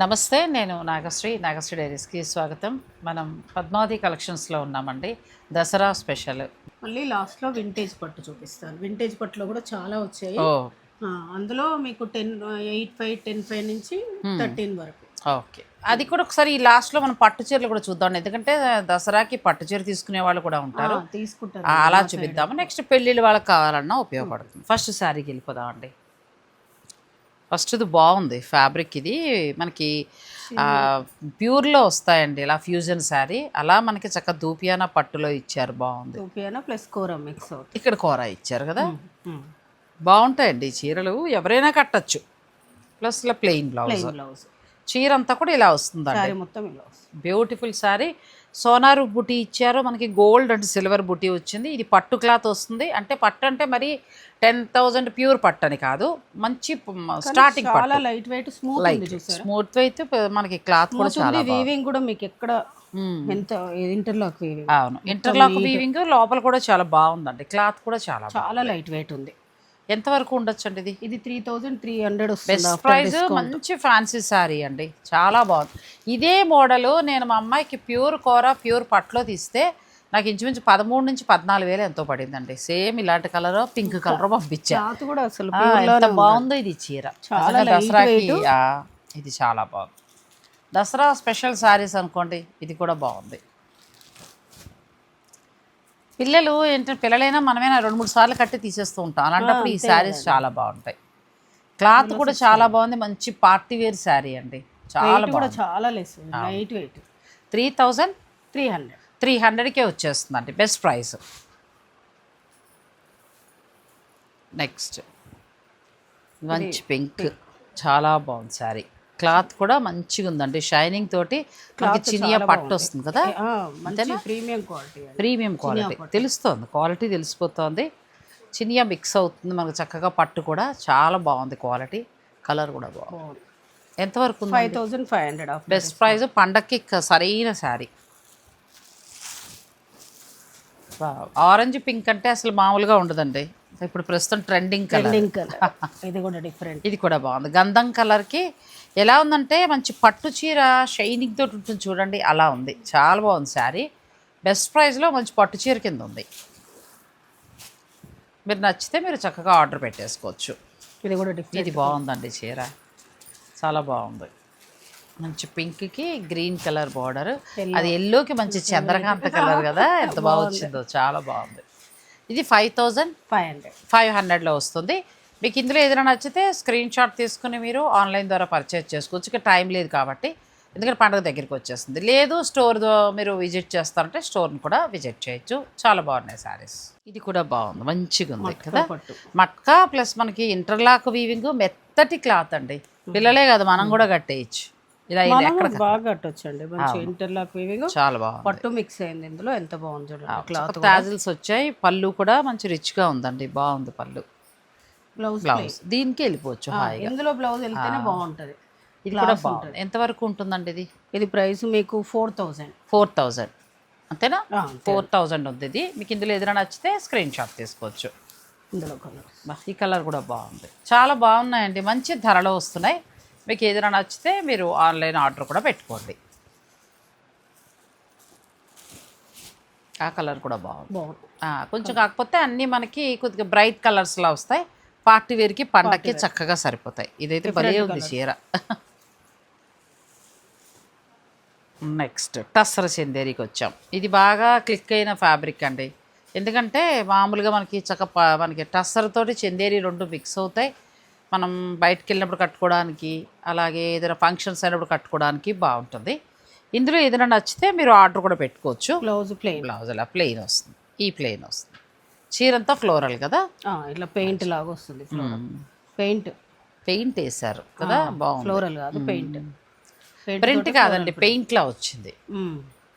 నమస్తే నేను నాగశ్రీ నాగశ్రీ డైరీస్కి స్వాగతం. మనం పద్మావతి కలెక్షన్స్లో ఉన్నామండి. దసరా స్పెషల్. మళ్ళీ లాస్ట్లో వింటేజ్ పట్టు చూపిస్తాను. వింటేజ్ పట్టులో కూడా చాలా వచ్చాయి. అందులో మీకు ten eight five ten five నుంచి థర్టీన్ వరకు. ఓకే. అది కూడా ఒకసారి ఈ లాస్ట్లో మనం పట్టు చీరలు కూడా చూద్దాం. ఎందుకంటే దసరాకి పట్టు చీర తీసుకునే వాళ్ళు కూడా ఉంటారు. తీసుకుంటారు. అలా చూపిద్దాము. నెక్స్ట్ పెళ్ళిళ్ళ వాళ్ళకి కావాలన్నా ఉపయోగపడుతుంది. ఫస్ట్ శారీకి వెళ్ళిపోదామండి. ఫస్ట్ ఇది బాగుంది ఫ్యాబ్రిక్ ఇది. మనకి ప్యూర్లో వస్తాయండి ఇలా ఫ్యూజన్ శారీ. అలా మనకి చక్క దూపియానా పట్టులో ఇచ్చారు బాగుంది. ప్లస్ కోరా మిక్స్ ఇక్కడ కూర ఇచ్చారు కదా? బాగుంటాయండి చీరలు. ఎవరైనా కట్టచ్చు. ప్లస్ ఇలా ప్లెయిన్ బ్లౌజ్. బ్లౌజ్. చీర అంతా కూడా ఇలా వస్తుందండి. శారీ మొత్తం ఇలా వస్తుంది. బ్యూటిఫుల్ శారీ సోనారు బుటీ ఇచ్చారు మనకి గోల్డ్ అండ్ సిల్వర్ బుటీ వచ్చింది. ఇది పట్టు క్లాత్ వస్తుంది. అంటే పట్టు అంటే మరి టెన్ థౌజండ్ ప్యూర్ పట్టు అని కాదు. మంచి స్టార్టింగ్ చాలా light weight smooth light smooth అయితే మనకి క్లాత్ కూడా చాలా వీవింగ్ కూడా మీకు ఎక్కడ మ్మ్. ఎంత ఇంటర్లాక్ వీవింగ్ అవును. ఇంటర్లాక్ వీవింగ్ లోపల కూడా చాలా బాగుందండి. క్లాత్ కూడా చాలా. చాలా లైట్ వెయిట్ ఉంది. ఎంతవరకు ఉండొచ్చండి ఇది? ఇది త్రీ థౌజండ్ త్రీ హండ్రెడ్ వస్తుంది బెస్ట్ ప్రైస్ మంచి ఫ్యాన్సీ శారీ అండి. చాలా బాగుంది. ఇదే మోడల్ నేను మా అమ్మాయికి ప్యూర్ కూర ప్యూర్ పట్లో తీస్తే నాకు ఇంచుమించు పదమూడు నుంచి పద్నాలుగు వేలు ఎంతో పడిందండి. సేమ్ ఇలాంటి కలర్ పింక్ కలర్ పంపించా. క్లాత్ కూడా అసలు ఎంత బాగుందో ఇది చీర. దసరాకి ఇది చాలా బాగుంది. దసరా స్పెషల్ శారీస్ అనుకోండి ఇది కూడా బాగుంది. పిల్లలు ఏంటంటే పిల్లలైనా మనమైనా రెండు మూడు సార్లు కట్టి తీసేస్తూ ఉంటాం. అలాంటప్పుడు ఈ శారీస్ చాలా బాగుంటాయి. క్లాత్ కూడా చాలా బాగుంది. మంచి పార్టీ వేర్ శారీ అండి. చాలా కూడా బాగుంది. చాలా less light weight three thousand three hundred. Three హండ్రెడ్కే వచ్చేస్తుందండి. Best price. నెక్స్ట్. మంచి పింక్. చాలా బాగుంది శారీ. క్లాత్ కూడా మంచిగా ఉందండి షైనింగ్ తోటి చినియా పట్టు వస్తుంది కదా? Premium quality premium quality. తెలుస్తుంది. క్వాలిటీ తెలిసిపోతుంది. చినియా మిక్స్ అవుతుంది మనకు చక్కగా పట్టు కూడా. చాలా బాగుంది క్వాలిటీ. కలర్ కూడా బాగుంది. ఎంతవరకు ఉంది five thousand five hundred best price. పండక్కి సరైన శారీ. ఆరెంజ్ పింక్ అంటే అసలు మామూలుగా ఉండదండి. ఇప్పుడు ప్రస్తుతం ట్రెండింగ్ కలర్ ట్రెండింగ్ కలర్ ఇది కూడా డిఫరెంట్ ఇది కూడా బాగుంది. గంధం కలర్కి ఎలా ఉందంటే మంచి పట్టు చీర షైనింగ్ తోటి ఉంటుంది చూడండి అలా ఉంది. చాలా బాగుంది శారీ. బెస్ట్ ప్రైస్లో మంచి పట్టు చీర కింద ఉంది. మీరు నచ్చితే మీరు చక్కగా ఆర్డర్ పెట్టేసుకోవచ్చు. ఇది కూడా డిఫరెంట్ ఇది బాగుందండి చీర. చాలా బాగుంది. మంచి పింక్కి గ్రీన్ కలర్ బార్డర్. అది ఎల్లోకి మంచి చంద్రకాంత కలర్ కదా. ఎంత బాగా వచ్చిందో చాలా బాగుంది. ఇది five thousand five hundred. Five హండ్రెడ్లో వస్తుంది. మీకు ఇందులో ఏదైనా నచ్చితే స్క్రీన్ షాట్ తీసుకుని మీరు ఆన్లైన్ ద్వారా పర్చేజ్ చేసుకోవచ్చు. ఇక టైం లేదు కాబట్టి. ఎందుకంటే పండుగ దగ్గరికి వచ్చేస్తుంది. లేదు స్టోర్ మీరు విజిట్ చేస్తారంటే స్టోర్ని కూడా విజిట్ చేయొచ్చు. చాలా బాగున్నాయి శారీస్. ఇది కూడా బాగుంది. మంచిగా ఉంది కదా. మట్కా ప్లస్ మనకి ఇంటర్లాక్ వీవింగ్ మెత్తటి క్లాత్ అండి. పిల్లలే కాదు మనం కూడా కట్టేయచ్చు. ఇలా ఇది ఎక్కడ బాగా కట్టొచ్చండి. మంచి ఇంటర్లాక్ వీవింగ్ చాలా బాగుంది. పట్టు మిక్స్ అయింది ఇందులో. ఎంత బాగుంది చూడండి. క్లాత్ టాజిల్స్ వచ్చాయి. పళ్ళు కూడా మంచి రిచ్గా ఉందండి. బాగుంది పళ్ళు. బ్లౌజ్ బ్లౌజ్ దీనికి వెళ్ళిపోవచ్చు ఇందులో బ్లౌజ్ వెళ్తేనే బాగుంటది. ఇది కూడా బాగుంది. ఎంతవరకు ఉంటుందండి ఇది? ఇది ప్రైస్ మీకు ఫోర్ థౌజండ్ ఫోర్ థౌజండ్ అంతేనా? ఫోర్ థౌజండ్ ఉంది ఇది. మీకు ఇందులో ఏదైనా నచ్చితే స్క్రీన్ షాట్ తీసుకోవచ్చు. ఇందులో కలర్ ఈ కలర్ కూడా బాగుంది. చాలా బాగున్నాయండి. మంచి ధరలో వస్తున్నాయి. మీకు ఏదైనా నచ్చితే మీరు ఆన్లైన్ ఆర్డర్ కూడా పెట్టుకోండి. ఆ కలర్ కూడా బాగుంది. కొంచెం కాకపోతే అన్నీ మనకి కొద్దిగా బ్రైట్ కలర్స్లో వస్తాయి. పార్టీ వేర్కి పండక్కి చక్కగా సరిపోతాయి. ఇదైతే భలే ఉంది చీర. నెక్స్ట్ టస్సర్ చందేరికి వచ్చాం. ఇది బాగా క్లిక్ అయిన ఫ్యాబ్రిక్ అండి. ఎందుకంటే మామూలుగా మనకి చక్క మనకి టస్సర్ తోటి చందేరి రెండు మిక్స్ అవుతాయి. మనం బయటకు వెళ్ళినప్పుడు కట్టుకోవడానికి అలాగే ఏదైనా ఫంక్షన్స్ అయినప్పుడు కట్టుకోవడానికి బాగుంటుంది. ఇందులో ఏదైనా నచ్చితే మీరు ఆర్డర్ కూడా పెట్టుకోవచ్చు. Blouse plain. బ్లౌజ్ అలా ప్లెయిన్ వస్తుంది. ఈ ప్లెయిన్ వస్తుంది. చీరంతా ఫ్లోరల్ కదా? ఇట్లా పెయింట్ లాగా వస్తుంది పెయింట్. పెయింట్ వేశారు కదా? బాగుంది. ఫ్లోరల్ కాదు పెయింట్. ప్రింట్ కాదండి పెయింట్లా వచ్చింది.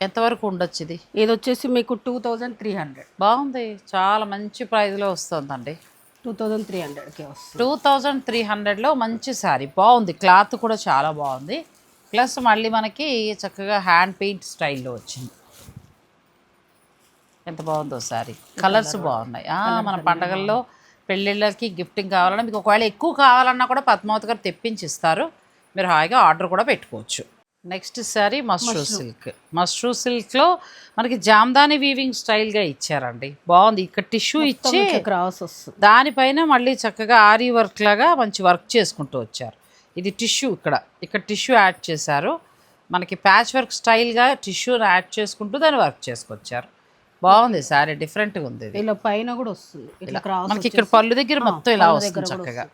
ఎంతవరకు ఉండొచ్చు ఇది ఇది వచ్చేసి మీకు టూ థౌజండ్ త్రీ హండ్రెడ్. బాగుంది. చాలా మంచి ప్రైస్లో వస్తుందండి. టూ థౌజండ్ త్రీ హండ్రెడ్కి వస్తుంది. టూ థౌజండ్ త్రీ హండ్రెడ్లో మంచి శారీ. బాగుంది. క్లాత్ కూడా చాలా బాగుంది. ప్లస్ మళ్ళీ మనకి చక్కగా హ్యాండ్ పెయింట్ స్టైల్లో వచ్చింది. ఎంత బాగుందో శారీ. కలర్స్ బాగున్నాయి. మన పండగల్లో పెళ్ళిళ్ళకి గిఫ్టింగ్ కావాలన్నా మీకు ఒకవేళ ఎక్కువ కావాలన్నా కూడా పద్మావతి గారు తెప్పించి ఇస్తారు. మీరు హాయిగా ఆర్డర్ కూడా పెట్టుకోవచ్చు. Next saree mashru silk. Mashru సిల్క్లో మనకి జామ్దాని వీవింగ్ స్టైల్గా ఇచ్చారండి. బాగుంది. ఇక్కడ టిష్యూ ఇచ్చి క్రాస్ వస్తుంది. దానిపైన మళ్ళీ చక్కగా ఆరీ వర్క్ లాగా మంచి వర్క్ చేసుకుంటూ వచ్చారు. ఇది టిష్యూ ఇక్కడ. ఇక్కడ టిష్యూ యాడ్ చేశారు. మనకి ప్యాచ్ వర్క్ స్టైల్గా టిష్యూని యాడ్ చేసుకుంటూ దాన్ని వర్క్ చేసుకొచ్చారు. బాగుంది సారీ. డిఫరెంట్గా ఉంది ఇలా పైన కూడా వస్తుంది. మనకి ఇక్కడ పళ్ళు దగ్గర మొత్తం ఇలా వస్తుంది చక్కగా.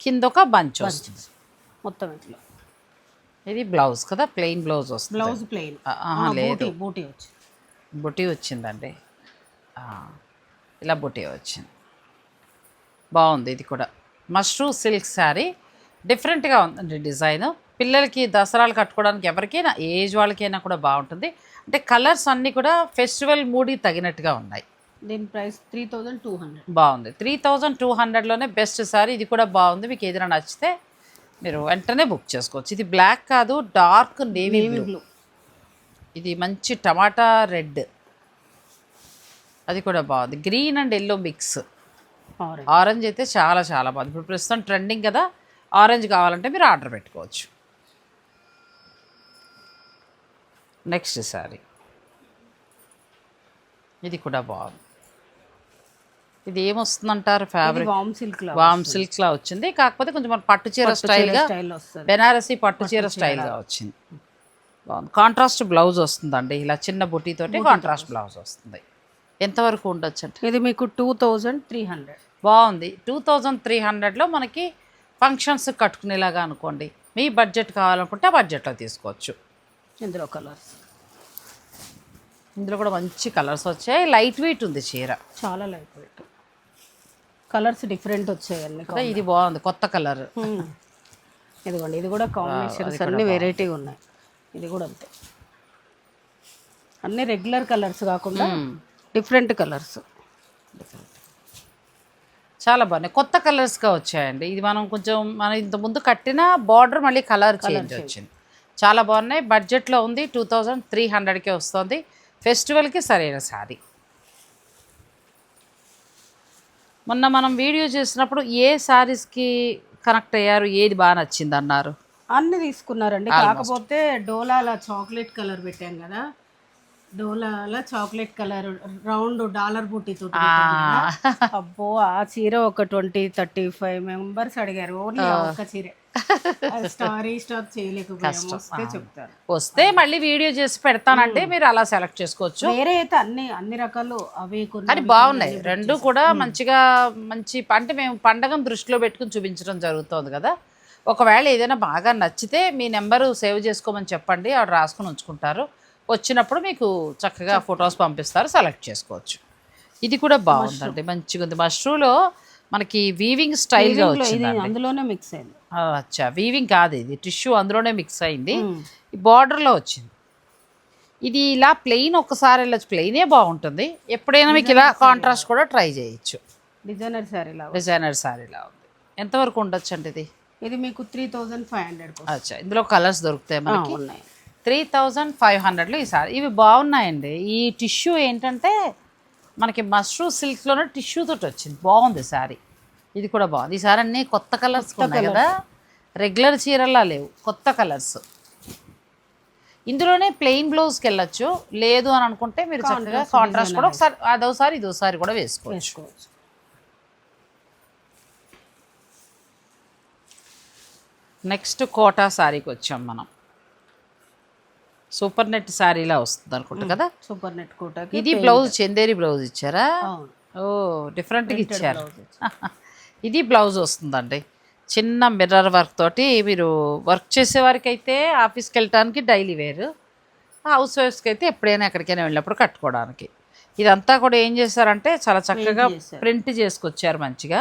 కింద ఒక బంచ్ వస్తుంది. మొత్తం ఇట్లా ఇది బ్లౌజ్ కదా ప్లెయిన్ బ్లౌజ్ వస్తుంది. Blouse plain. లేదు. బూటీ బూటీ వచ్చి బుటీ వచ్చిందండి. ఇలా బుటీ వచ్చింది. బాగుంది ఇది కూడా. మష్రూ సిల్క్ శారీ డిఫరెంట్గా ఉందండి డిజైన్. పిల్లలకి దసరాలు కట్టుకోవడానికి ఎవరికైనా ఏజ్ వాళ్ళకైనా కూడా బాగుంటుంది. అంటే కలర్స్ అన్నీ కూడా ఫెస్టివల్ మూడీ తగినట్టుగా ఉన్నాయి. దీని price three thousand two hundred. బాగుంది. త్రీ థౌజండ్ టూ హండ్రెడ్లోనే బెస్ట్ సారీ ఇది కూడా బాగుంది. మీకు ఏదైనా నచ్చితే మీరు వెంటనే బుక్ చేసుకోవచ్చు. ఇది బ్లాక్ కాదు డార్క్ నేవీ బ్లూ ఇది మంచి టమాటా రెడ్. అది కూడా బాగుంది. Green and yellow mix orange అయితే చాలా చాలా బాగుంది. ఇప్పుడు ప్రస్తుతం ట్రెండింగ్ కదా ఆరెంజ్ కావాలంటే మీరు ఆర్డర్ పెట్టుకోవచ్చు. నెక్స్ట్ శారీ ఇది కూడా బాగుంది. ఇది ఏమొస్తుందంటారు ఫ్యాబ్రిక్ వామ్ సిల్క్లో వామ్ సిల్క్ లా వచ్చింది. కాకపోతే కొంచెం మన పట్టు చీర స్టైల్ వస్తుంది. బెనారసి పట్టు చీర స్టైల్గా వచ్చింది. బాగుంది. కాంట్రాస్ట్ బ్లౌజ్ వస్తుందండి. ఇలా చిన్న బుటీతోటి కాంట్రాస్ట్ బ్లౌజ్ వస్తుంది. ఎంతవరకు ఉండొచ్చు అంటే ఇది మీకు టూ థౌజండ్ త్రీ హండ్రెడ్ బాగుంది. టూ థౌజండ్ త్రీ హండ్రెడ్లో మనకి ఫంక్షన్స్ కట్టుకునేలాగా అనుకోండి. మీ బడ్జెట్ కావాలనుకుంటే ఆ బడ్జెట్లో తీసుకోవచ్చు. ఇందులో కలర్స్ ఇందులో కూడా మంచి కలర్స్ వచ్చాయి. లైట్ వెయిట్ ఉంది చీర. చాలా లైట్ వెయిట్ కలర్స్ డిఫరెంట్ వచ్చాయి అన్ని కదా ఇది బాగుంది కొత్త కలర్. ఇదిగోండి ఇది కూడా కాంబినేషన్స్ అన్ని వెరైటీగా ఉన్నాయి. ఇది కూడా అంతే. అన్ని రెగ్యులర్ కలర్స్ కాకుండా డిఫరెంట్ కలర్స్ చాలా బాగున్నాయి. కొత్త కలర్స్గా వచ్చాయండి. ఇది మనం కొంచెం మనం ఇంత ముందు కట్టిన బార్డర్ మళ్ళీ కలర్ చేంజ్ వచ్చింది. చాలా బాగున్నాయి. బడ్జెట్లో ఉంది. టూ థౌజండ్ త్రీ హండ్రెడ్కే వస్తుంది. ఫెస్టివల్కి సరైన శారీ మొన్న మనం వీడియో చేసినప్పుడు ఏ శారీస్కి కనెక్ట్ అయ్యారు? ఏది బాగా నచ్చింది అన్నారు అన్ని తీసుకున్నారండి. కాకపోతే డోలాల చాక్లెట్ కలర్ పెట్టాం కదా. డోలాల చాక్లెట్ కలర్ రౌండ్ డాలర్ బుట్టి తోటి పెట్టాం కదా. అబ్బో ఆ చీర ఒక ట్వంటీ థర్టీ ఫైవ్ మెంబర్స్ అడిగారు. ఓన్లీ ఒక్క చీర. స్టార్ స్టార్ చేయలేకపోయాము వస్తే చెప్తారు. వస్తే మళ్ళీ వీడియో చేసి పెడతానంటే మీరు అలా సెలెక్ట్ చేసుకోవచ్చు. వేరే అయితే అన్ని అన్ని రకాలు అవి కానీ బాగున్నాయి. రెండు కూడా మంచిగా మంచి అంటే మేము పండగను దృష్టిలో పెట్టుకుని చూపించడం జరుగుతుంది కదా. ఒకవేళ ఏదైనా బాగా నచ్చితే మీ నెంబరు సేవ్ చేసుకోమని చెప్పండి. ఆవిడ రాసుకుని ఉంచుకుంటారు. వచ్చినప్పుడు మీకు చక్కగా ఫొటోస్ పంపిస్తారు సెలెక్ట్ చేసుకోవచ్చు. ఇది కూడా బాగుందండి. మంచిగా ఉంది. మష్రూలో మనకి వీవింగ్ స్టైల్గా వచ్చింది అందులోనే మిక్స్ అయింది. అచ్చా వీవింగ్ కాదు ఇది. టిష్యూ అందులోనే మిక్స్ అయింది. ఈ బార్డర్లో వచ్చింది. ఇది ఇలా ప్లెయిన్ ఒక్కసారి వెళ్ళచ్చు ప్లెయినే బాగుంటుంది. ఎప్పుడైనా మీకు ఇలా కాంట్రాస్ట్ కూడా ట్రై చేయొచ్చు. డిజైనర్ శారీ లాగా. డిజైనర్ శారీలా ఉంది. ఎంతవరకు ఉండొచ్చు అండి ఇది? ఇది మీకు త్రీ థౌజండ్ ఫైవ్ హండ్రెడ్ అచ్చా ఇందులో కలర్స్ దొరుకుతాయి మనకి. ఉన్నాయి. త్రీ థౌజండ్ ఫైవ్ హండ్రెడ్లో ఈ సారీ ఇవి బాగున్నాయండి. ఈ టిష్యూ ఏంటంటే మనకి మష్రూ సిల్క్లోనే టిష్యూ తోటి వచ్చింది. బాగుంది శారీ. ఇది కూడా బాగుంది. ఈ సారీ అన్నీ కొత్త కలర్స్ ఉన్నాయి కదా. రెగ్యులర్ చీరలా లేవు. కొత్త కలర్స్. ఇందులోనే ప్లెయిన్ బ్లౌజ్కి వెళ్ళొచ్చు. లేదు అని అనుకుంటే మీరు చక్కగా కాంట్రాస్ట్ కూడా ఒకసారి అదోసారి ఇదోసారి కూడా వేసుకోవచ్చు. వేసుకోవచ్చు. నెక్స్ట్ కోటా శారీకి వచ్చాం మనం. సూపర్ నెట్ శారీలా వస్తుంది అనుకుంటా కదా? సూపర్ నెట్ కోటాకి ఇది బ్లౌజ్ చందేరి బ్లౌజ్ ఇచ్చారా? ఓ డిఫరెంట్గా ఇచ్చారు. ఇది బ్లౌజ్ వస్తుందండి. చిన్న మిర్రర్ వర్క్ తోటి మీరు వర్క్ చేసే వారికి అయితే ఆఫీస్కి వెళ్ళటానికి డైలీ వేర్ హౌస్ వైఫ్స్కి అయితే ఎప్పుడైనా ఎక్కడికైనా వెళ్ళినప్పుడు కట్టుకోవడానికి. ఇదంతా కూడా ఏం చేశారంటే చాలా చక్కగా ప్రింట్ చేసుకొచ్చారు మంచిగా.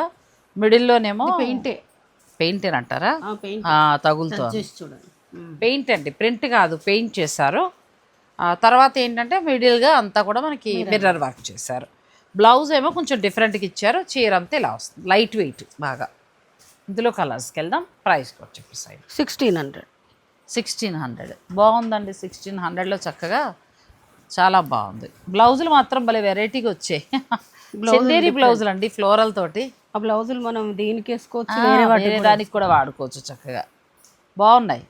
మిడిల్లోనేమో పెయింటే పెయింట్ అంటారా? పెయింట్ ఆ, తగులుతోంది. పెయింట్ అండి. ప్రింట్ కాదు పెయింట్ చేశారు. తర్వాత ఏంటంటే మిడిల్గా అంతా కూడా మనకి మిర్రర్ వర్క్ చేశారు. బ్లౌజ్ ఏమో కొంచెం డిఫరెంట్గా ఇచ్చారు. చీర అంతా ఇలా వస్తుంది. లైట్ వెయిట్ బాగా. ఇందులో కలర్స్కి వెళ్దాం. ప్రైస్కి వచ్చి side sixteen hundred sixteen hundred బాగుందండి. సిక్స్టీన్ హండ్రెడ్లో చక్కగా చాలా బాగుంది. బ్లౌజులు మాత్రం భలే వెరైటీగా వచ్చాయి. చందేరి బ్లౌజులు అండి ఫ్లోరల్ తోటి. ఆ బ్లౌజులు మనం దీనికి వేసుకోవచ్చు దానికి కూడా వాడుకోవచ్చు చక్కగా. బాగున్నాయి.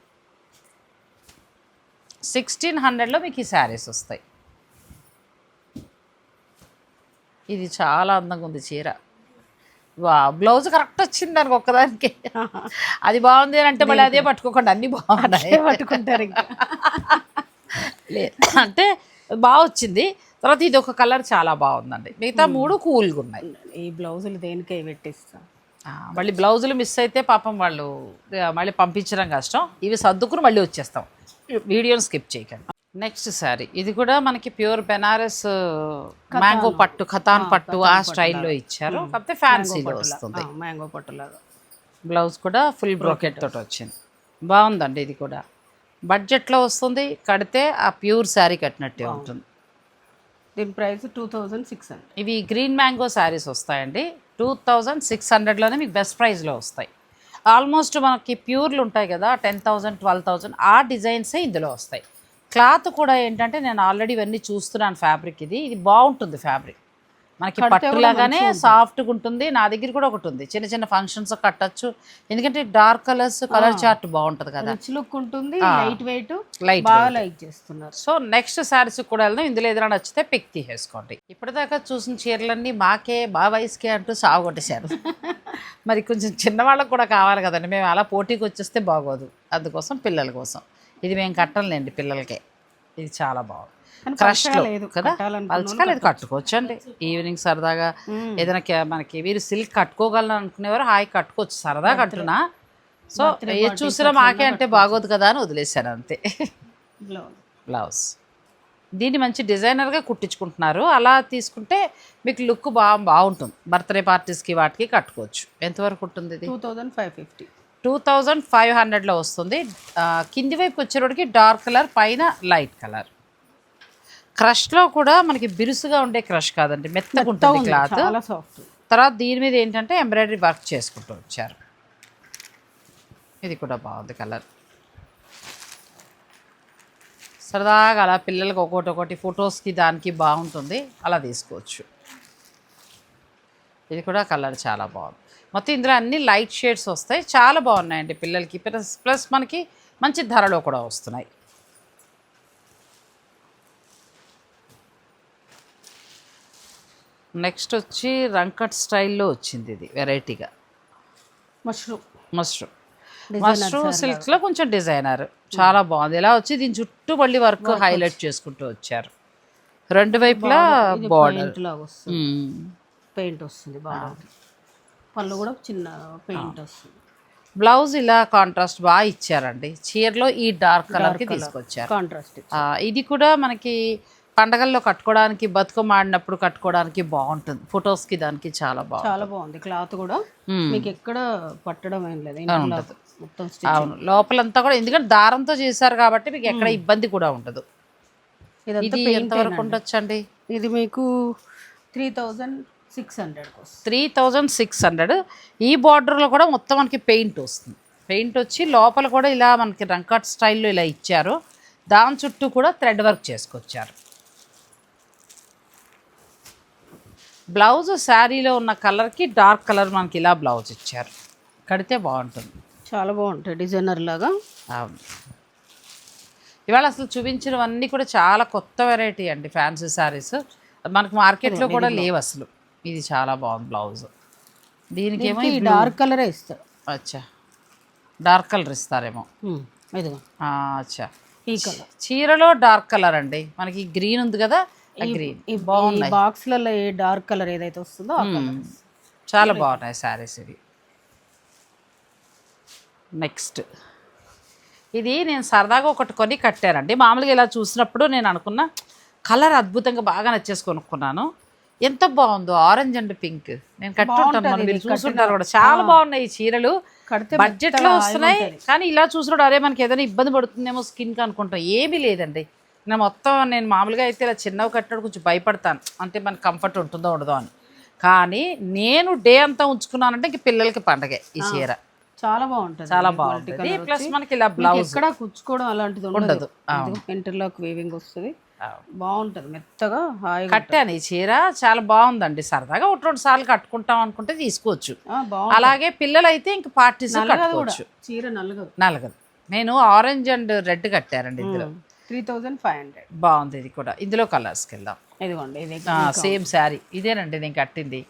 సిక్స్టీన్ హండ్రెడ్లో మీకు ఈ శారీస్ వస్తాయి. ఇది చాలా అందంగా ఉంది చీర. వా బ్లౌజ్ కరెక్ట్ వచ్చింది దానికి ఒక్కదానికి. అది బాగుంది అని అంటే మళ్ళీ అదే పట్టుకోకుండా అన్నీ బాగున్నాయి. పట్టుకుంటారు ఇంకా. లేదు అంటే బాగా వచ్చింది. తర్వాత ఇది ఒక కలర్ చాలా బాగుందండి. మిగతా మూడు కూల్గా ఉన్నాయి. ఈ బ్లౌజులు దేనికై పెట్టిస్తాం? మళ్ళీ బ్లౌజులు మిస్ అయితే పాపం వాళ్ళు మళ్ళీ పంపించడం కష్టం. ఇవి సర్దుకుని మళ్ళీ వచ్చేస్తాం. వీడియోని స్కిప్ చేయకండి. నెక్స్ట్ శారీ ఇది కూడా మనకి ప్యూర్ బెనారస్ మ్యాంగో పట్టు ఖతాన్ పట్టు ఆ స్టైల్లో ఇచ్చారు. కాకపోతే ఫ్యాన్సీలో వస్తుంది. మ్యాంగో పట్టులాగా. బ్లౌజ్ కూడా ఫుల్ బ్రోకెట్ తోటి వచ్చింది. బాగుందండి ఇది కూడా. బడ్జెట్లో వస్తుంది కడితే ఆ ప్యూర్ శారీ కట్టినట్టే ఉంటుంది. దీని price two thousand six hundred. ఇవి గ్రీన్ మ్యాంగో శారీస్ వస్తాయండి. టూ థౌజండ్ సిక్స్ హండ్రెడ్లోనే మీకు బెస్ట్ ప్రైస్లో వస్తాయి. ఆల్మోస్ట్ మనకి ప్యూర్లు ఉంటాయి కదా టెన్ థౌజండ్ ట్వెల్వ్ థౌజండ్ ఆ డిజైన్సే ఇందులో వస్తాయి. క్లాత్ కూడా ఏంటంటే నేను ఆల్రెడీ ఇవన్నీ చూస్తున్నాను ఫ్యాబ్రిక్ ఇది. ఇది బాగుంటుంది ఫ్యాబ్రిక్. మనకి పట్టులాగానే సాఫ్ట్గా ఉంటుంది. నా దగ్గర కూడా ఒకటి ఉంది. చిన్న చిన్న ఫంక్షన్స్ కట్టచ్చు. ఎందుకంటే డార్క్ కలర్స్ కలర్ చార్ట్ బాగుంటుంది కదా. లుక్ ఉంటుంది లైట్ వెయిట్ లైట్ బాగా లైక్ చేస్తున్నారు. సో నెక్స్ట్ శారీస్ కూడా వెళ్దాం. ఇందులో ఏదైనా నచ్చితే పిక్ తీసేసుకోండి. ఇప్పటిదాకా చూసిన చీరలన్నీ మాకే మా వయసుకే అంటూ సాగు కొట్టేశారు. మరి కొంచెం చిన్నవాళ్ళకు కూడా కావాలి కదండి. మేము అలా పోటీకి వచ్చేస్తే బాగోదు. అందుకోసం పిల్లల కోసం. ఇది మేము కట్టంలేండి పిల్లలకే. ఇది చాలా బాగుంది. క్రష్లో పలచగా లేదు, కదా? కట్టాలనుకున్న పలచగా లేదు కట్టుకోవచ్చు అండి ఈవినింగ్ సరదాగా ఏదైనా మనకి వీరు సిల్క్ కట్టుకోగలను అనుకునేవారు. హాయి కట్టుకోవచ్చు. సరదా కట్టునా? సో ఏ చూసినా మాకే అంటే బాగోదు కదా అని వదిలేశాను అంతే. బ్లౌజ్. బ్లౌజ్. దీన్ని మంచి డిజైనర్గా కుట్టించుకుంటున్నారు. అలా తీసుకుంటే మీకు లుక్ బాగా బాగుంటుంది. బర్త్డే పార్టీస్కి వాటికి కట్టుకోవచ్చు. ఎంతవరకు ఉంటుంది ఇది? Two thousand five fifty. Two thousand five హండ్రెడ్లో వస్తుంది. కింది వైపు వచ్చేటప్పటికి డార్క్ కలర్ పైన లైట్ కలర్. క్రష్లో కూడా మనకి బిరుసుగా ఉండే క్రష్ కాదండి. మెత్తగా ఉంటుంది క్లాత్. తర్వాత దీని మీద ఏంటంటే ఎంబ్రాయిడరీ వర్క్ చేసుకుంటూ వచ్చారు. ఇది కూడా బాగుంది కలర్. సరదాగా అలా పిల్లలకి ఒకటి ఒకటి ఫొటోస్కి దానికి బాగుంటుంది. అలా తీసుకోవచ్చు. ఇది కూడా కలర్ చాలా బాగుంది. మొత్తం ఇందులో అన్ని లైట్ షేడ్స్ వస్తాయి. చాలా బాగున్నాయండి పిల్లలకి. ప్లస్ ప్లస్ మనకి మంచి ధరలో కూడా వస్తున్నాయి. నెక్స్ట్ వచ్చి రంకట్ స్టైల్లో వచ్చింది ఇది వెరైటీగా. మష్రూమ్. మష్రూమ్. మష్రూమ్ సిల్క్లో కొంచెం డిజైనర్. చాలా బాగుంది. ఇలా వచ్చి దీని చుట్టూ మళ్ళీ వర్క్ హైలైట్ చేసుకుంటూ వచ్చారు. రెండు వైపులా బార్డర్. పెయింట్ వస్తుంది. వస్తుంది బాగా పళ్ళు కూడా చిన్న పెయింట్ వస్తుంది. బ్లౌజ్ ఇలా కాంట్రాస్ట్ బాగా ఇచ్చారండి. చీరలో ఈ డార్క్ కలర్కి తీసుకొచ్చారు. కాంట్రాస్ట్ ఆ, ఇది కూడా మనకి పండగల్లో కట్టుకోవడానికి బతుకమ్మ ఆడినప్పుడు కట్టుకోవడానికి బాగుంటుంది. ఫొటోస్కి దానికి చాలా బాగుంటుంది. చాలా బాగుంది. క్లాత్ కూడా మ్మ్. మీకు ఎక్కడ పట్టడం ఏం లేదు. మొత్తం అవును. లోపలంతా కూడా ఎందుకంటే దారంతో చేశారు కాబట్టి మీకు ఎక్కడ ఇబ్బంది కూడా ఉండదు. ఇది ఎంతవరకు ఉండొచ్చండి? ఇది మీకు త్రీ థౌజండ్ సిక్స్ వస్తుంది త్రీ థౌజండ్ సిక్స్ హండ్రెడ్ ఈ బార్డర్లో కూడా మొత్తం మనకి పెయింట్ వస్తుంది. పెయింట్ వచ్చి లోపల కూడా ఇలా మనకి రంకట్ స్టైల్లో ఇలా ఇచ్చారు. దాని చుట్టూ కూడా థ్రెడ్ వర్క్ చేసుకొచ్చారు. బ్లౌజ్ శారీలో ఉన్న కలర్కి డార్క్ కలర్ మనకి ఇలా బ్లౌజ్ ఇచ్చారు. కడితే బాగుంటుంది. చాలా బాగుంటాయి డిజైనర్ లాగా. అవును. ఇవాళ అసలు చూపించినవన్నీ కూడా చాలా కొత్త వెరైటీ అండి ఫ్యాన్సీ శారీస్ మనకు మార్కెట్లో కూడా లేవు అసలు. ఇది చాలా బాగుంది బ్లౌజ్ దీనికేమో ఈ డార్క్ కలరే ఇస్తాడు అచ్చా. డార్క్ కలర్ ఇస్తారేమో. ఇదిగో. అచ్చా. ఈ కలర్ చీరలో డార్క్ కలర్ అండి. మనకి గ్రీన్ ఉంది కదా గ్రీన్ ఈ బాక్స్లలో ఏ డార్క్ కలర్ ఏదైతే వస్తుందో. చాలా బాగున్నాయి శారీస్ ఇవి. నెక్స్ట్. ఇది నేను సరదాగా ఒకటి కొని కట్టానండి మామూలుగా ఇలా చూసినప్పుడు నేను అనుకున్నా కలర్ అద్భుతంగా బాగా నచ్చేసి కొనుక్కున్నాను. ఎంత బాగుందో? Orange and pink. నేను కట్టుంటాను. మనం మీరు చూసుంటారు కూడా. చాలా బాగున్నాయి ఈ చీరలు. బడ్జెట్లో వస్తున్నాయి. కానీ ఇలా చూసినప్పుడు అరే మనకి ఏదైనా ఇబ్బంది పడుతుందేమో స్కిన్కి అనుకుంటాం. ఏమీ లేదండి. నేను మొత్తం నేను మామూలుగా అయితే ఇలా చిన్నవి కట్టినప్పుడు కొంచెం భయపడతాను. అంటే మనకి కంఫర్ట్ ఉంటుందో ఉండదో అని. కానీ నేను డే అంతా ఉంచుకున్నానంటే ఇంక పిల్లలకి పండగే ఈ చీర. చాలా బాగుంటుంది చాలా బాగుంటుంది. ప్లస్ మనకి ఇలా బ్లౌజ్ ఎక్కడ కుచ్చుకోవడం అలాంటిది ఉండదు. ఇంటర్లాక్ వీవింగ్ వస్తుంది. బాగుంటుంది. మెత్తగా హాయిగా కట్టాను. ఈ చీర చాలా బాగుందండి. సరదాగా ఒకటి రెండు సార్లు కట్టుకుంటాం అనుకుంటే తీసుకోవచ్చు. అలాగే పిల్లలు అయితే ఇంక పార్టీస్ కూడా. కట్టుకోవచ్చు. చీర నలగదు నలగదు నేను ఆరెంజ్ అండ్ రెడ్ కట్టారండి ఇందులో. త్రీ థౌజండ్ ఫైవ్ హండ్రెడ్ బాగుంది ఇది కూడా. ఇందులో కలర్స్కి వెళ్దాం. ఇదిగోండి ఇది సేమ్ శారీ ఇదేనండి నేను కట్టింది.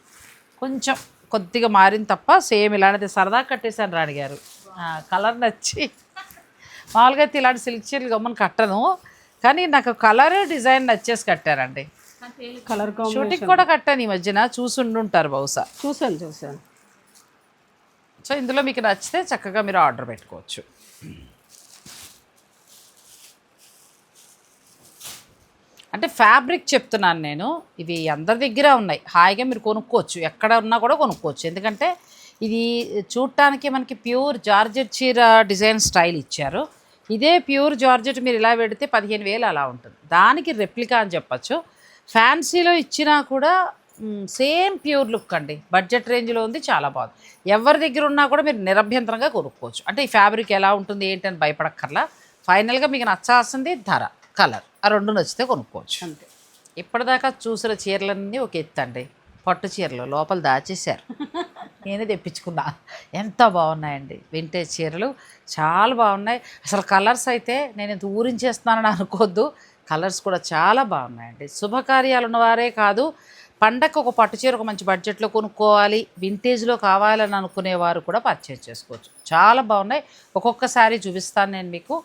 కొంచెం కొద్దిగా మారింది తప్ప సేమ్ ఇలాంటిది సరదా కట్టేశాను రాణి గారు. కలర్ నచ్చి. మామూలుగా అయితే ఇలాంటి సిల్క్ చీరలు గమ్మని కట్టను. కానీ నాకు కలర్ డిజైన్ నచ్చేసి కట్టారండి. కలర్ షూటింగ్ కూడా కట్టాను ఈ మధ్యన. చూసి ఉండుంటారు బహుశా. చూసాను చూసాను సో ఇందులో మీకు నచ్చితే చక్కగా మీరు ఆర్డర్ పెట్టుకోవచ్చు. అంటే ఫ్యాబ్రిక్ చెప్తున్నాను నేను. ఇవి అందరి దగ్గర ఉన్నాయి. హాయిగా మీరు కొనుక్కోవచ్చు. ఎక్కడ ఉన్నా కూడా కొనుక్కోవచ్చు. ఎందుకంటే ఇది చూడటానికి మనకి ప్యూర్ జార్జెట్ చీర డిజైన్ స్టైల్ ఇచ్చారు. ఇదే ప్యూర్ జార్జెట్ మీరు ఇలా పెడితే పదిహేను వేలు అలా ఉంటుంది. దానికి రెప్లికా అని చెప్పచ్చు. ఫ్యాన్సీలో ఇచ్చినా కూడా సేమ్ ప్యూర్ లుక్ అండి. బడ్జెట్ రేంజ్లో ఉంది చాలా బాగుంది. ఎవరి దగ్గర ఉన్నా కూడా మీరు నిరభ్యంతరంగా కొనుక్కోవచ్చు. అంటే ఈ ఫ్యాబ్రిక్ ఎలా ఉంటుంది ఏంటని భయపడక్కర్లా. ఫైనల్గా మీకు నచ్చాల్సింది ధర. కలర్. ఆ రెండు నచ్చితే కొనుక్కోవచ్చు. అంతే. ఇప్పటిదాకా చూసిన చీరలన్నీ ఒక ఎత్తు అండి. పట్టు చీరలు లోపల దాచేశారు. నేనే తెప్పించుకున్నా. ఎంత బాగున్నాయండి. వింటేజ్ చీరలు చాలా బాగున్నాయి. అసలు కలర్స్ అయితే నేను ఇంత ఊరించేస్తున్నానని అనుకోవద్దు. కలర్స్ కూడా చాలా బాగున్నాయండి. శుభకార్యాలు ఉన్నవారే కాదు. పండగకు ఒక పట్టు చీర ఒక మంచి బడ్జెట్లో కొనుక్కోవాలి. వింటేజ్లో కావాలని అనుకునేవారు కూడా పర్చేజ్ చేసుకోవచ్చు. చాలా బాగున్నాయి. ఒక్కొక్క శారీ చూపిస్తాను నేను మీకు.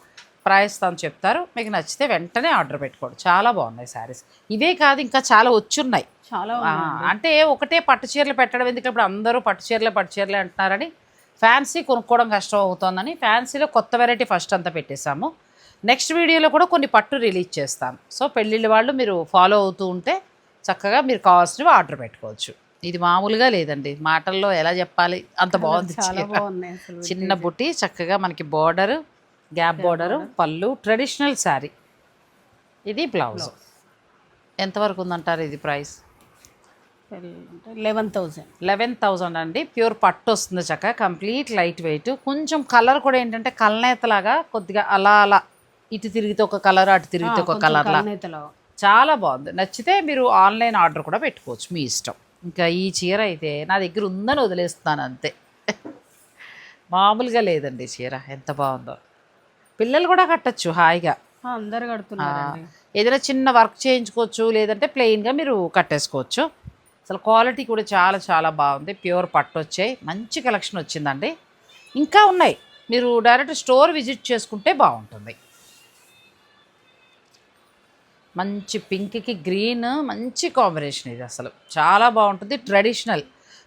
తను చెప్తారు. మీకు నచ్చితే వెంటనే ఆర్డర్ పెట్టుకోండి. చాలా బాగున్నాయి శారీస్ ఇవే కాదు ఇంకా చాలా వచ్చున్నాయి. చాలా అంటే ఒకటే పట్టు చీరలు పెట్టడం ఎందుకు? ఇప్పుడు అందరూ పట్టు చీరలే పట్టు చీరలే అంటున్నారని ఫ్యాన్సీ కొనుక్కోవడం కష్టం అవుతుందని ఫ్యాన్సీలో కొత్త వెరైటీ ఫస్ట్ అంతా పెట్టేశాము. నెక్స్ట్ వీడియోలో కూడా కొన్ని పట్టు రిలీజ్ చేస్తాను. సో పెళ్ళిళ్ళ వాళ్ళు మీరు ఫాలో అవుతూ ఉంటే చక్కగా మీరు కావాల్సినవి ఆర్డర్ పెట్టుకోవచ్చు. ఇది మామూలుగా లేదండి. మాటల్లో ఎలా చెప్పాలి? అంత బాగుంది చిన్న బుట్టి చక్కగా మనకి బార్డర్ గ్యాప్ బార్డర్ పళ్ళు ట్రెడిషనల్ శారీ. ఇది బ్లౌజ్. ఎంతవరకు ఉందంటారు ఇది price? Eleven thousand. Eleven thousand అండి. ప్యూర్ పట్టు వస్తుంది చక్క కంప్లీట్ లైట్ వెయిట్. కొంచెం కలర్ కూడా ఏంటంటే కల్నేతలాగా కొద్దిగా అలా అలా ఇటు తిరిగితే ఒక కలర్ అటు తిరిగితే ఒక కలర్లా. నేతలో చాలా బాగుంది. నచ్చితే మీరు ఆన్లైన్ ఆర్డర్ కూడా పెట్టుకోవచ్చు మీ ఇష్టం. ఇంకా ఈ చీర అయితే నా దగ్గర ఉందని వదిలేస్తున్నాను అంతే. మామూలుగా లేదండి చీర. ఎంత బాగుందో. పిల్లలు కూడా కట్టచ్చు హాయిగా. అందరు కడుతున్నారండి. ఏదైనా చిన్న వర్క్ చేయించుకోవచ్చు లేదంటే ప్లెయిన్గా మీరు కట్టేసుకోవచ్చు. అసలు క్వాలిటీ కూడా చాలా చాలా బాగుంది. ప్యూర్ పట్టు వచ్చాయి. మంచి కలెక్షన్ వచ్చిందండి. ఇంకా ఉన్నాయి. మీరు డైరెక్ట్ స్టోర్ విజిట్ చేసుకుంటే బాగుంటుంది. మంచి పింక్కి గ్రీన్ మంచి కాంబినేషన్ ఇది అసలు. చాలా బాగుంటుంది. ట్రెడిషనల్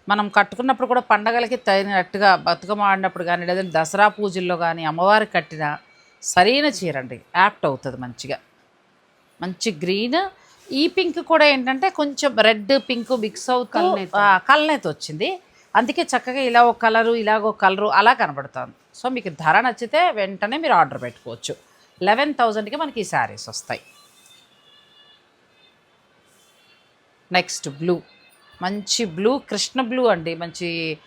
మనం కట్టుకున్నప్పుడు కూడా పండగలకి తగినట్టుగా బతుకమ్మ ఆడినప్పుడు కానీ లేదంటే దసరా పూజల్లో కానీ అమ్మవారికి కట్టిన సరైన చీర అండి. యాప్ట్ అవుతుంది మంచిగా. మంచి గ్రీన్. ఈ పింక్ కూడా ఏంటంటే కొంచెం రెడ్ పింక్ మిక్స్ అవుతూ కల్నేత. వచ్చింది. అందుకే చక్కగా ఇలా ఒక కలరు ఇలాగ కలరు అలా కనబడుతుంది. సో మీకు ధర నచ్చితే వెంటనే మీరు ఆర్డర్ పెట్టుకోవచ్చు. లెవెన్ థౌజండ్కి మనకి ఈ శారీస్ వస్తాయి. Next blue. మంచి బ్లూ కృష్ణ బ్లూ అండి. మంచి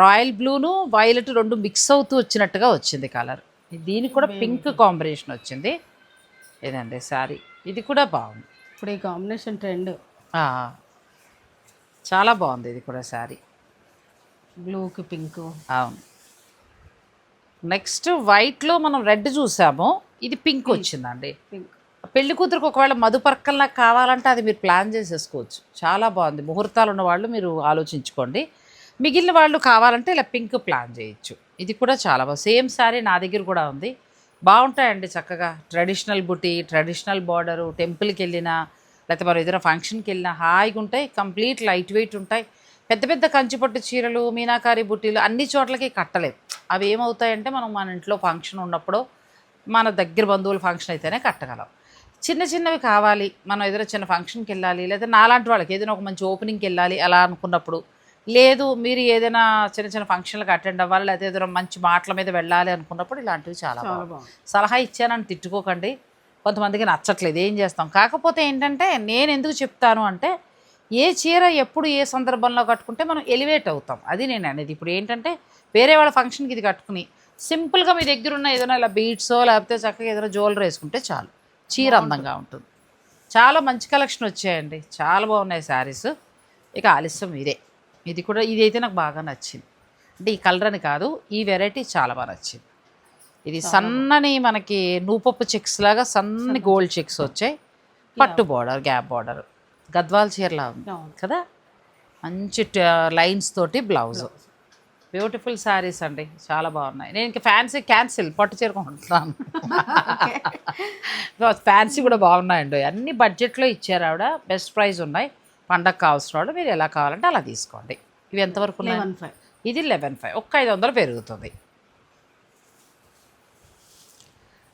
రాయల్ బ్లూను వైలెట్ రెండు మిక్స్ అవుతూ వచ్చినట్టుగా వచ్చింది కలర్. దీనికి కూడా పింక్ కాంబినేషన్ వచ్చింది. ఇదండి శారీ ఇది కూడా బాగుంది. ఇప్పుడు ఈ కాంబినేషన్ ట్రెండ్. చాలా బాగుంది ఇది కూడా శారీ బ్లూకి పింక్. అవును. నెక్స్ట్ వైట్లో మనం రెడ్ చూసాము. ఇది పింక్ వచ్చిందండి. పింక్ పెళ్ళి కూతురికి ఒకవేళ మధుపర్కల్లా కావాలంటే అది మీరు ప్లాన్ చేసేసుకోవచ్చు. చాలా బాగుంది. ముహూర్తాలు ఉన్న వాళ్ళు మీరు ఆలోచించుకోండి. మిగిలిన వాళ్ళు కావాలంటే ఇలా పింక్ ప్లాన్ చేయొచ్చు. ఇది కూడా చాలా బాగుంది సేమ్ శారీ నా దగ్గర కూడా ఉంది. బాగుంటాయండి చక్కగా. ట్రెడిషనల్ బుట్టి ట్రెడిషనల్ బార్డరు టెంపుల్కి వెళ్ళినా లేకపోతే మరి ఏదైనా ఫంక్షన్కి వెళ్ళినా హాయిగా ఉంటాయి కంప్లీట్ లైట్ వెయిట్ ఉంటాయి. పెద్ద పెద్ద కంచిపట్టు చీరలు మీనాకారి బుట్టీలు అన్ని చోట్లకి కట్టలేవు అవి ఏమవుతాయంటే మనం మన ఇంట్లో ఫంక్షన్ ఉన్నప్పుడు మన దగ్గర బంధువుల ఫంక్షన్ అయితేనే కట్టగలం. చిన్న చిన్నవి కావాలి. మనం ఏదైనా చిన్న ఫంక్షన్కి వెళ్ళాలి లేదా నాలాంటి వాళ్ళకి ఏదైనా ఒక మంచి ఓపెనింగ్కి వెళ్ళాలి అలా అనుకున్నప్పుడు లేదు మీరు ఏదైనా చిన్న చిన్న ఫంక్షన్లకు అటెండ్ అవ్వాలి లేదా ఏదైనా మంచి మాటల మీద వెళ్ళాలి అనుకున్నప్పుడు ఇలాంటివి చాలా బాగుంది సలహా ఇచ్చానని తిట్టుకోకండి. కొంతమందికి నచ్చట్లేదు ఏం చేస్తాం? కాకపోతే ఏంటంటే నేను ఎందుకు చెప్తాను అంటే ఏ చీర ఎప్పుడు ఏ సందర్భంలో కట్టుకుంటే మనం ఎలివేట్ అవుతాం. అది నేను అనేది. ఇప్పుడు ఏంటంటే వేరే వాళ్ళ ఫంక్షన్కి ఇది కట్టుకుని సింపుల్గా మీ దగ్గర ఉన్న ఏదైనా ఇలా బీట్సో లేకపోతే చక్కగా ఏదైనా జ్యువెలరీ వేసుకుంటే చాలు. చీర అందంగా ఉంటుంది. చాలా మంచి కలెక్షన్ వచ్చాయండి. చాలా బాగున్నాయి శారీస్. ఇక ఆలస్యం ఇదే. ఇది కూడా ఇది అయితే నాకు బాగా నచ్చింది. అంటే ఈ కలర్ అని కాదు ఈ వెరైటీ చాలా బాగా నచ్చింది. ఇది సన్నని మనకి నూపప్పు చెక్స్ లాగా సన్నని గోల్డ్ చెక్స్ వచ్చాయి. పట్టు బార్డర్ గ్యాప్ బార్డర్ గద్వాల్ చీరలా ఉంది. కదా? మంచి లైన్స్ తోటి బ్లౌజ్ బ్యూటిఫుల్ శారీస్ అండి. చాలా బాగున్నాయి. నేను ఇంకా ఫ్యాన్సీ క్యాన్సిల్ పట్టు చీర కొంటున్నాను. ఫ్యాన్సీ కూడా బాగున్నాయండి. అన్ని బడ్జెట్లో ఇచ్చారు ఆవిడ. బెస్ట్ ప్రైస్ ఉన్నాయి. పండగ కావాల్సిన వాళ్ళు మీరు ఎలా కావాలంటే అలా తీసుకోండి. ఇవి ఎంతవరకు లెవెన్ ఫైవ్. ఇది లెవెన్ ఫైవ్. ఒక్క ఐదు వందలు పెరుగుతుంది.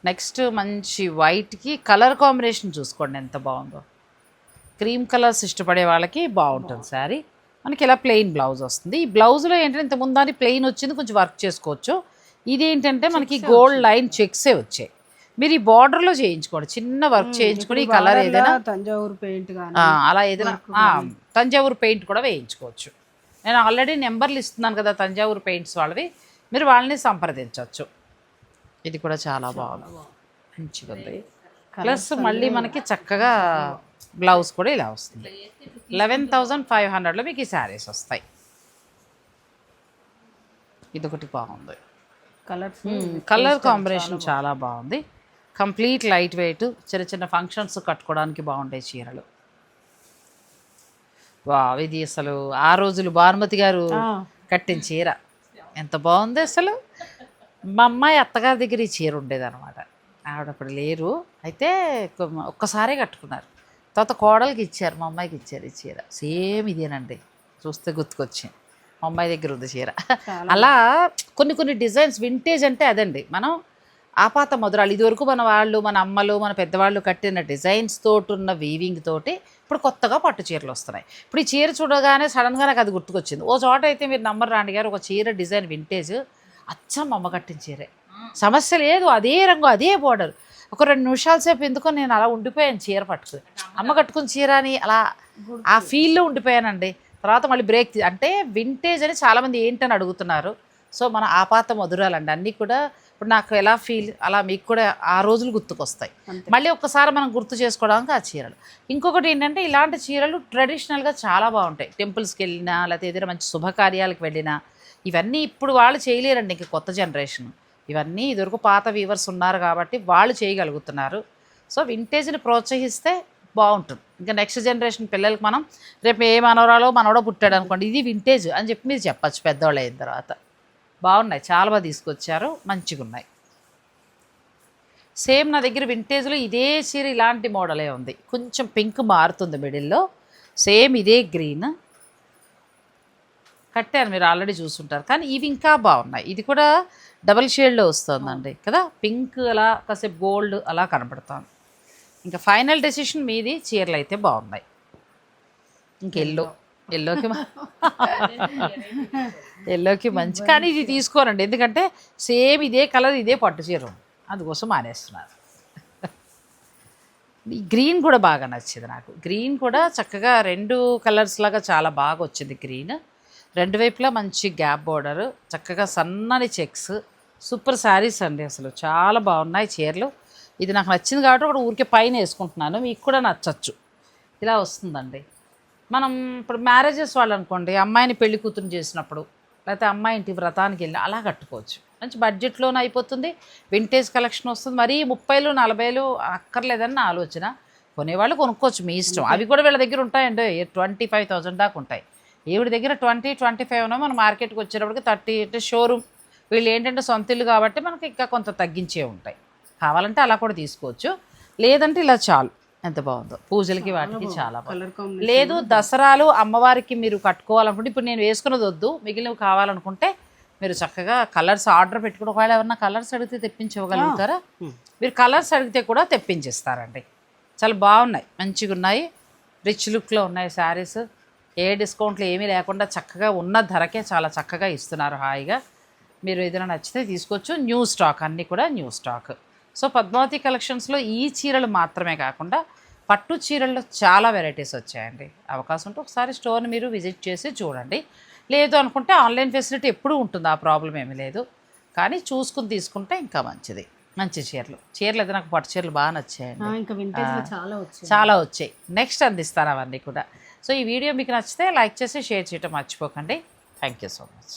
నెక్స్ట్ మంచి వైట్కి కలర్ కాంబినేషన్ చూసుకోండి ఎంత బాగుందో. క్రీమ్ కలర్స్ ఇష్టపడే వాళ్ళకి బాగుంటుంది శారీ. మనకి ఇలా ప్లెయిన్ బ్లౌజ్ వస్తుంది. ఈ బ్లౌజ్లో ఏంటంటే ఇంత ముందాని ప్లెయిన్ వచ్చింది కొంచెం వర్క్ చేసుకోవచ్చు. ఇది ఏంటంటే మనకి గోల్డ్ లైన్ చెక్సే వచ్చాయి. మీరు ఈ బార్డర్లో చేయించుకోండి. చిన్న వర్క్ చేయించుకొని ఈ కలర్ ఏదైనా తంజావూరు పెయింట్ అలా ఏదైనా తంజావూరు పెయింట్ కూడా వేయించుకోవచ్చు. నేను ఆల్రెడీ నెంబర్లు ఇస్తున్నాను కదా తంజావూరు పెయింట్స్ వాళ్ళవి. మీరు వాళ్ళని సంప్రదించవచ్చు. ఇది కూడా చాలా బాగుంది. మంచిగా ఉంది ప్లస్ మళ్ళీ మనకి చక్కగా బ్లౌజ్ కూడా ఇలా వస్తుంది. లెవెన్ థౌజండ్ ఫైవ్ హండ్రెడ్లో మీకు ఈ శారీస్ వస్తాయి. ఇది ఒకటి బాగుంది కలర్స్ కలర్ కాంబినేషన్ చాలా బాగుంది. కంప్లీట్ లైట్ వెయిట్ చిన్న చిన్న ఫంక్షన్స్ కట్టుకోవడానికి బాగుంటాయి చీరలు. వా ఇది అసలు ఆ రోజులు భానుమతి గారు కట్టిన చీర. ఎంత బాగుంది అసలు? మా అమ్మాయి అత్తగారి దగ్గర ఈ చీర ఉండేది అనమాట ఆవిడ అప్పుడు లేరు. అయితే ఒక్కసారే కట్టుకున్నారు. తర్వాత కోడలికి ఇచ్చారు మా అమ్మాయికి ఇచ్చారు ఈ చీర. సేమ్ ఇదేనండి. చూస్తే గుర్తుకొచ్చింది. మా అమ్మాయి దగ్గర ఉంది చీర. అలా కొన్ని కొన్ని డిజైన్స్ వింటేజ్ అంటే అదండి. మనం ఆపాత మధురాలు ఇదివరకు మన వాళ్ళు మన అమ్మలు మన పెద్దవాళ్ళు కట్టిన డిజైన్స్ తోటి ఉన్న వీవింగ్ తోటి ఇప్పుడు కొత్తగా పట్టు చీరలు వస్తున్నాయి. ఇప్పుడు ఈ చీర చూడగానే సడన్గా నాకు అది గుర్తుకొచ్చింది. ఓ చోట అయితే మీరు నంబర్ రాండి గారు ఒక చీర డిజైన్ వింటేజ్ అచ్చం అమ్మ కట్టిన చీరే. సమస్య లేదు అదే రంగు అదే బోర్డర్ ఒక రెండు నిమిషాల సేపు ఎందుకో నేను అలా ఉండిపోయాను చీర పట్టుకుని. అమ్మ కట్టుకుని చీర అని అలా ఆ ఫీల్లో ఉండిపోయానండి. తర్వాత మళ్ళీ బ్రేక్ అంటే వింటేజ్ అని చాలామంది ఏంటని అడుగుతున్నారు. సో మన ఆపాత మధురాలండి. అన్నీ కూడా ఇప్పుడు నాకు ఎలా ఫీల్ అలా మీకు కూడా ఆ రోజులు గుర్తుకొస్తాయి. మళ్ళీ ఒక్కసారి మనం గుర్తు చేసుకోవడానికి ఆ చీరలు. ఇంకొకటి ఏంటంటే ఇలాంటి చీరలు ట్రెడిషనల్గా చాలా బాగుంటాయి. టెంపుల్స్కి వెళ్ళినా లేకపోతే ఏదైనా మంచి శుభకార్యాలకు వెళ్ళినా ఇవన్నీ ఇప్పుడు వాళ్ళు చేయలేరండి ఇంక కొత్త జనరేషన్. ఇవన్నీ ఇదివరకు పాత వీవర్స్ ఉన్నారు కాబట్టి వాళ్ళు చేయగలుగుతున్నారు. సో వింటేజ్ని ప్రోత్సహిస్తే బాగుంటుంది. ఇంకా నెక్స్ట్ జనరేషన్ పిల్లలకి మనం రేపు ఏ మనవరాలో మనవడో పుట్టాడు అనుకోండి ఇది వింటేజ్ అని చెప్పి మీరు చెప్పచ్చు పెద్దవాళ్ళు అయిన తర్వాత. బాగున్నాయి. చాలా బాగా తీసుకొచ్చారు. మంచిగా ఉన్నాయి సేమ్ నా దగ్గర వింటేజ్లో ఇదే చీర ఇలాంటి మోడలే ఉంది. కొంచెం పింక్ మారుతుంది మిడిల్లో. సేమ్ ఇదే గ్రీన్ కట్టారు. మీరు ఆల్రెడీ చూసుంటారు. కానీ ఇవి ఇంకా బాగున్నాయి. ఇది కూడా డబల్ షేడ్లో వస్తుందండి. కదా? పింక్ అలా కాసేపు గోల్డ్ అలా కనపడుతుంది. ఇంకా ఫైనల్ డెసిషన్ మీది చీరలు అయితే బాగున్నాయి. ఇంక ఎల్లో ఎల్లోకి ఎల్లోకి మంచి కానీ ఇది తీసుకోరండి. ఎందుకంటే సేమ్ ఇదే కలర్ ఇదే పట్టు చీర. అందుకోసం మానేస్తున్నారు. ఈ గ్రీన్ కూడా బాగా నచ్చింది నాకు. గ్రీన్ కూడా చక్కగా రెండు కలర్స్ లాగా చాలా బాగా వచ్చింది గ్రీన్. రెండు వైపులా మంచి గ్యాప్ బోర్డర్ చక్కగా సన్నని చెక్స్. సూపర్ శారీస్ అండి అసలు. చాలా బాగున్నాయి చీరలు. ఇది నాకు నచ్చింది కాబట్టి ఒకటి ఊరికే పైన వేసుకుంటున్నాను. మీకు కూడా నచ్చచ్చు. ఇలా వస్తుందండి. మనం ఇప్పుడు మ్యారేజెస్ వాళ్ళు అనుకోండి అమ్మాయిని పెళ్ళి కూతురు చేసినప్పుడు లేకపోతే అమ్మాయి ఇంటి వ్రతానికి వెళ్ళి అలా కట్టుకోవచ్చు. మంచి బడ్జెట్లోనే అయిపోతుంది వింటేజ్ కలెక్షన్ వస్తుంది మరీ ముప్పైలు నలభైలు అక్కర్లేదని నా ఆలోచన. కొనేవాళ్ళు కొనుక్కోవచ్చు మీ ఇష్టం. అవి కూడా వీళ్ళ దగ్గర ఉంటాయండి. ట్వంటీ ఫైవ్ థౌజండ్ దాకా ఉంటాయి. ఈవిడ దగ్గర ట్వంటీ ట్వంటీ ఫైవ్ ఉన్నా మనం మార్కెట్కి వచ్చేటప్పటికి థర్టీ అంటే షోరూమ్ వీళ్ళు ఏంటంటే సొంత ఇల్లు కాబట్టి మనకి ఇంకా కొంత తగ్గించే ఉంటాయి. కావాలంటే అలా కూడా తీసుకోవచ్చు. లేదంటే ఇలా చాలు. ఎంత బాగుందో. పూజలకి వాటికి చాలా లేదు దసరాలు అమ్మవారికి మీరు కట్టుకోవాలనుకుంటే ఇప్పుడు నేను వేసుకున్నది వద్దు మిగిలినవి కావాలనుకుంటే మీరు చక్కగా కలర్స్ ఆర్డర్ పెట్టుకుని ఒకవేళ ఎవరన్నా కలర్స్ అడిగితే తెప్పించగలుగుతారా మీరు కలర్స్ అడిగితే కూడా తెప్పించిస్తారండి. చాలా బాగున్నాయి. మంచిగా ఉన్నాయి. రిచ్ లుక్లో ఉన్నాయి శారీస్ ఏ డిస్కౌంట్లు ఏమీ లేకుండా చక్కగా ఉన్న ధరకే చాలా చక్కగా ఇస్తున్నారు హాయిగా. మీరు ఏదైనా నచ్చితే తీసుకోవచ్చు. న్యూ స్టాక్ అన్నీ కూడా న్యూ స్టాక్ సో పద్మావతి కలెక్షన్స్లో ఈ చీరలు మాత్రమే కాకుండా పట్టు చీరల్లో చాలా వెరైటీస్ వచ్చాయండి. అవకాశం ఉంటే ఒకసారి స్టోర్ని మీరు విజిట్ చేసి చూడండి. లేదు అనుకుంటే ఆన్లైన్ ఫెసిలిటీ ఎప్పుడూ ఉంటుంది ఆ ప్రాబ్లం ఏమీ లేదు. కానీ చూసుకుని తీసుకుంటే ఇంకా మంచిది. మంచి చీరలు. చీరలు అయితే నాకు పట్టు చీరలు బాగా నచ్చాయండి. ఇంకా చాలా వచ్చింది చాలా వచ్చాయి. నెక్స్ట్ అందిస్తాను అవన్నీ కూడా. సో ఈ వీడియో మీకు నచ్చితే లైక్ చేసి షేర్ చేయటం మర్చిపోకండి. Thank you so much